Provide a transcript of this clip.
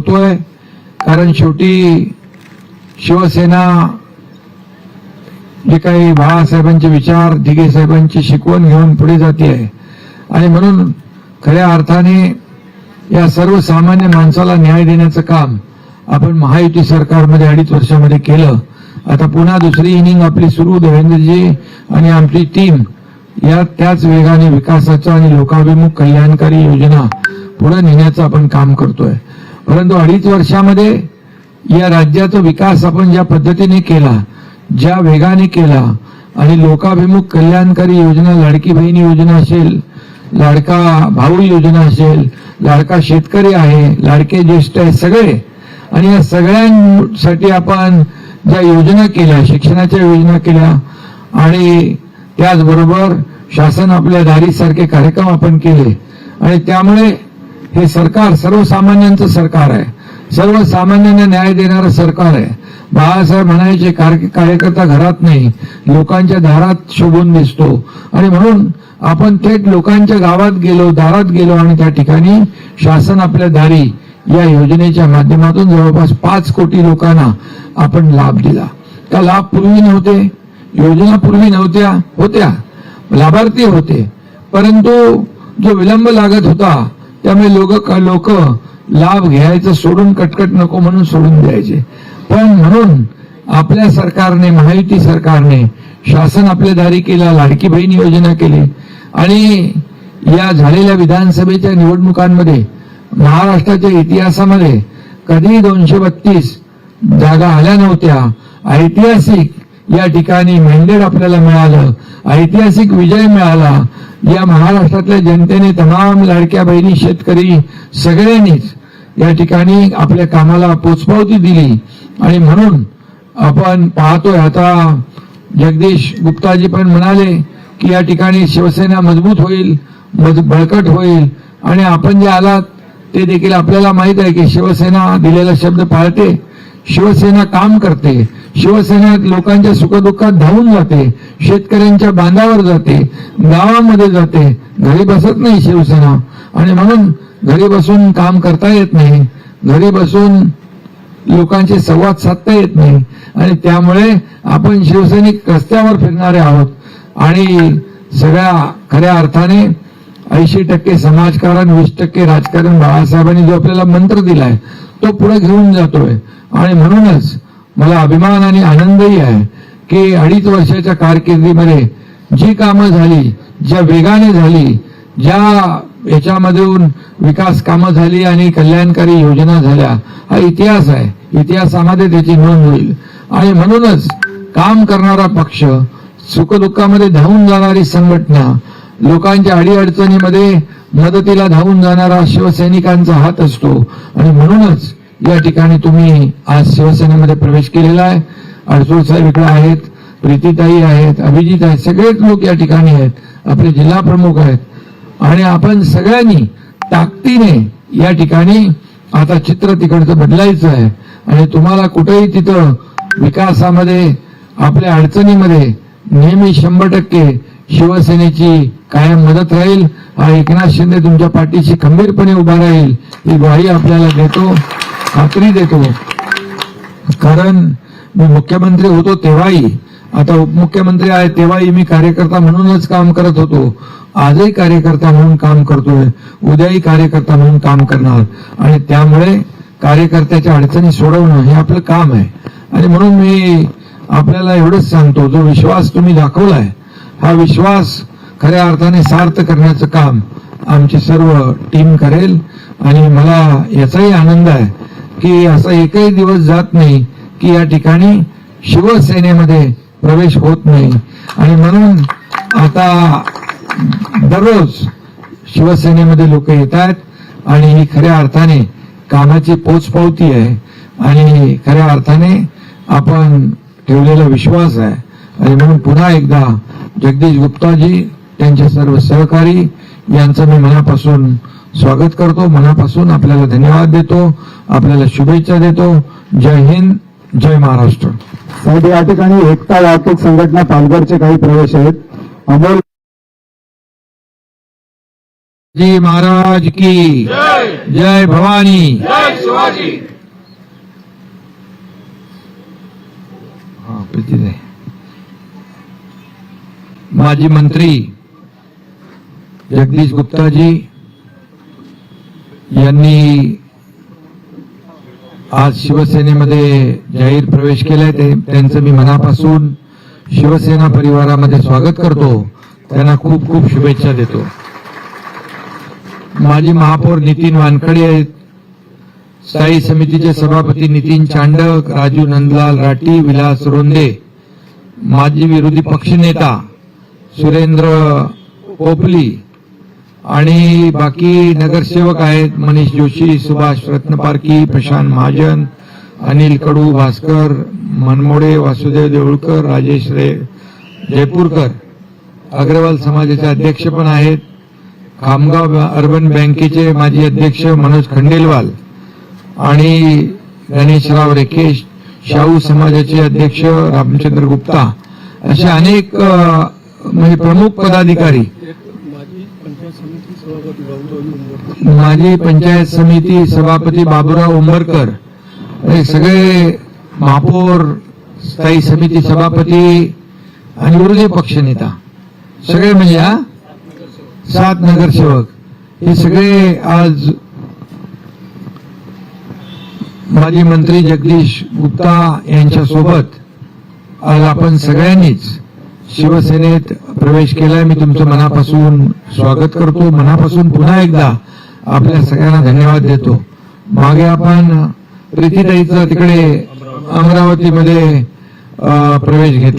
होतोय. कारण शेवटी शिवसेना जे काही बाळासाहेबांचे विचार दिघे साहेबांची शिकवण घेऊन पुढे जाते आहे आणि म्हणून खऱ्या अर्थाने या सर्वसामान्य माणसाला न्याय देण्याचं काम आपण महायुती सरकारमध्ये अडीच वर्षामध्ये केलं. आता पुन्हा दुसरी इनिंग आपली सुरू देवेंद्रजी आणि आमची टीम या त्याच वेगाने विकासाचं आणि लोकाभिमुख कल्याणकारी योजना पुढे नेण्याचं आपण काम करतोय. परंतु अडीच वर्षामध्ये या राज्याचा विकास आपण ज्या पद्धतीने केला ज्या वेगाने केला आणि लोकाभिमुख कल्याणकारी योजना लाडकी बहिणी योजना असेल लाडका भाऊ योजना असेल लाडका शेतकरी आहे लाडके ज्येष्ठ आहे सगळे. आणि या सगळ्यांसाठी आपण ज्या योजना केल्या शिक्षणाच्या योजना केल्या आणि त्याचबरोबर शासन आपल्या दारीसारखे कार्यक्रम आपण केले. आणि त्यामुळे हे सरकार सर्वसामान्यांचं सरकार आहे. सर्वसामान्यांना न्याय देणारं सरकार आहे. बाळासाहेब म्हणायचे कार्य- कार्यकर्ता घरात नाही लोकांच्या दारात शोभून दिसतो. आणि म्हणून आपण थेट लोकांच्या गावात गेलो दारात गेलो आणि त्या ठिकाणी शासन आपल्या दारी या योजनेच्या माध्यमातून जवळपास पाच कोटी लोकांना आपण लाभ दिला. त्या लाभ पूर्वी नव्हते योजना पूर्वी नव्हत्या होत्या. लाभार्थी होते. परंतु जो विलंब लागत होता त्यामुळे लोक लोक लाभ घ्यायचं सोडून कटकट नको म्हणून सोडून द्यायचे. पण म्हणून आपल्या सरकारने महायुती सरकारने शासन आपल्या दारी केला लाडकी बहीण योजना केली. आणि या झालेल्या विधानसभेच्या निवडणुकांमध्ये महाराष्ट्राच्या इतिहासामध्ये कधी दोनशे बत्तीस जागा आल्या नव्हत्या. ऐतिहासिक या ठिकाणी मॅन्डेट आपल्याला मिळालं ऐतिहासिक विजय मिळाला. या महाराष्ट्रातल्या जनतेने तमाम लाडक्या बहिणी शेतकरी सगळ्यांनीच या ठिकाणी आपल्या कामाला पोचपावती दिली. आणि म्हणून आपण पाहतोय आता जगदीश गुप्ताजी पण म्हणाले की या ठिकाणी शिवसेना मजबूत होईल मज- बळकट होईल. आणि आपण जे आलात ते देखील आपल्याला माहीत आहे की शिवसेना दिलेला शब्द पाळते शिवसेना काम करते. शिवसेना लोकांच्या सुखदुःखात धावून जाते शेतकऱ्यांच्या बांधावर जाते गावामध्ये जाते घरी बसत नाही शिवसेना. आणि म्हणून घरी बसून काम करता येत नाही घरी बसून लोकांचे संवाद साधता येत नाही. आणि त्यामुळे आपण शिवसैनिक रस्त्यावर फिरणारे आहोत. आणि सगळ्या खऱ्या अर्थाने ऐंशी टक्के समाजकारण वीस टक्के राजकारण बाळासाहेबांनी जो आपल्याला मंत्र दिलाय तो पुढे घेऊन जातोय. आणि म्हणूनच मला अभिमान आणि आनंदही आहे की अडीच वर्षाच्या कारकिर्दीमध्ये जी कामं झाली ज्या वेगाने झाली ज्या याच्यामधून विकास कामं झाली आणि कल्याणकारी योजना झाल्या हा इतिहास आहे. इतिहासामध्ये त्याची नोंद होईल. आणि म्हणूनच काम करणारा पक्ष सुखदुःखामध्ये धावून जाणारी संघटना लोकांच्या अडीअडचणीमध्ये मदतीला धावून जाणारा शिवसैनिकांचा हात असतो. आणि म्हणूनच या ठिकाणी तुम्ही आज शिवसेनेमध्ये प्रवेश केलेला आहे. अडसूळ साहेब इकडे आहेत प्रीतीताई आहेत अभिजित आहेत सगळेच लोक या ठिकाणी आहेत. आपले जिल्हा प्रमुख आहेत. आणि आपण सगळ्यांनी ताकदीने या ठिकाणी आता चित्र तिकडचं बदलायचं आहे. आणि तुम्हाला कुठेही तिथं विकासामध्ये आपल्या अडचणीमध्ये नेहमी शंभर टक्के शिवसेनेची कायम मदत राहील. हा एकनाथ शिंदे तुमच्या पाठीशी खंबीरपणे उभा राहील. ही ग्वाही आपल्याला देतो. खात्री देतो. कारण मी मुख्यमंत्री होतो तेव्हाही आता उपमुख्यमंत्री आहे तेव्हाही मी कार्यकर्ता म्हणूनच काम करत होतो. आजही कार्यकर्ता म्हणून काम करतोय उद्याही कार्यकर्ता म्हणून काम करणार. आणि त्यामुळे कार्यकर्त्याच्या अडचणी सोडवणं हे आपलं काम आहे. आणि म्हणून मी आपल्याला एवढंच सांगतो जो विश्वास तुम्ही दाखवलाय हा विश्वास खऱ्या अर्थाने सार्थ करण्याचं काम आमची सर्व टीम करेल. आणि मला याचाही आनंद आहे. की असा एकही दिवस जात नाही की या ठिकाणी शिवसेनेमध्ये प्रवेश होत नाही. आणि म्हणून आता दररोज शिवसेनेमध्ये लोक येत आहेत आणि ही खऱ्या अर्थाने कामाची पोचपावती आहे. आणि खऱ्या अर्थाने आपण ठेवलेला विश्वास आहे. आणि म्हणून पुन्हा एकदा जगदीश गुप्ताजी त्यांचे सर्व सहकारी यांचं मी मनापासून स्वागत करतो. मनापासून आपल्याला धन्यवाद देतो. आपल्याला शुभेच्छा देतो. जय हिंद जय महाराष्ट्र. साहेब या ठिकाणी एकता वाहतूक संघटना पालघरचे काही प्रवेश आहेत. अमोल जी महाराज की. जय भवानी. हा माजी मंत्री जगदीश गुप्ताजी यांनी आज शिवसेनेमध्ये जाहीर प्रवेश केलाय. ते त्यांचं मी मनापासून शिवसेना परिवारामध्ये स्वागत करतो. त्यांना खूप खूप शुभेच्छा देतो. माजी महापौर नितीन वानखडे आहेत. स्थायी समितीचे सभापती नितीन चांडक राजू नंदलाल राठी विलास रोंदे माजी विरोधी पक्षनेता सुरेंद्र ओपली आणि बाकी नगरसेवक आहेत मनीष जोशी सुभाष रत्नपारकी प्रशांत महाजन अनिल कडू भास्कर मनमोडे वासुदेव देऊळकर राजेश रे जयपूरकर. अग्रवाल समाजाचे अध्यक्ष पण आहेत. खामगाव अर्बन बँकेचे माजी अध्यक्ष मनोज खंडेलवाल आणि गणेशराव रेखेश शाहू समाजाचे अध्यक्ष रामचंद्र गुप्ता. असे अनेक म्हणजे प्रमुख पदाधिकारी माजी पंचायत समिती सभापती बाबुराव उंबरकर हे सगळे महापौर स्थायी समिती सभापती आणि विरोधी पक्षनेता सगळे म्हणजे हा सात नगरसेवक. हे सगळे आज माजी मंत्री जगदीश गुप्ता यांच्या सोबत आज आपण सगळ्यांनीच शिवसेनेत प्रवेश केलाय. मी तुमचं मनापासून स्वागत करतो. मनापासून पुन्हा एकदा आपल्या सगळ्यांना धन्यवाद देतो. मागे आपण प्रीतीताईचं तिकडे अमरावतीमध्ये प्रवेश घेतला.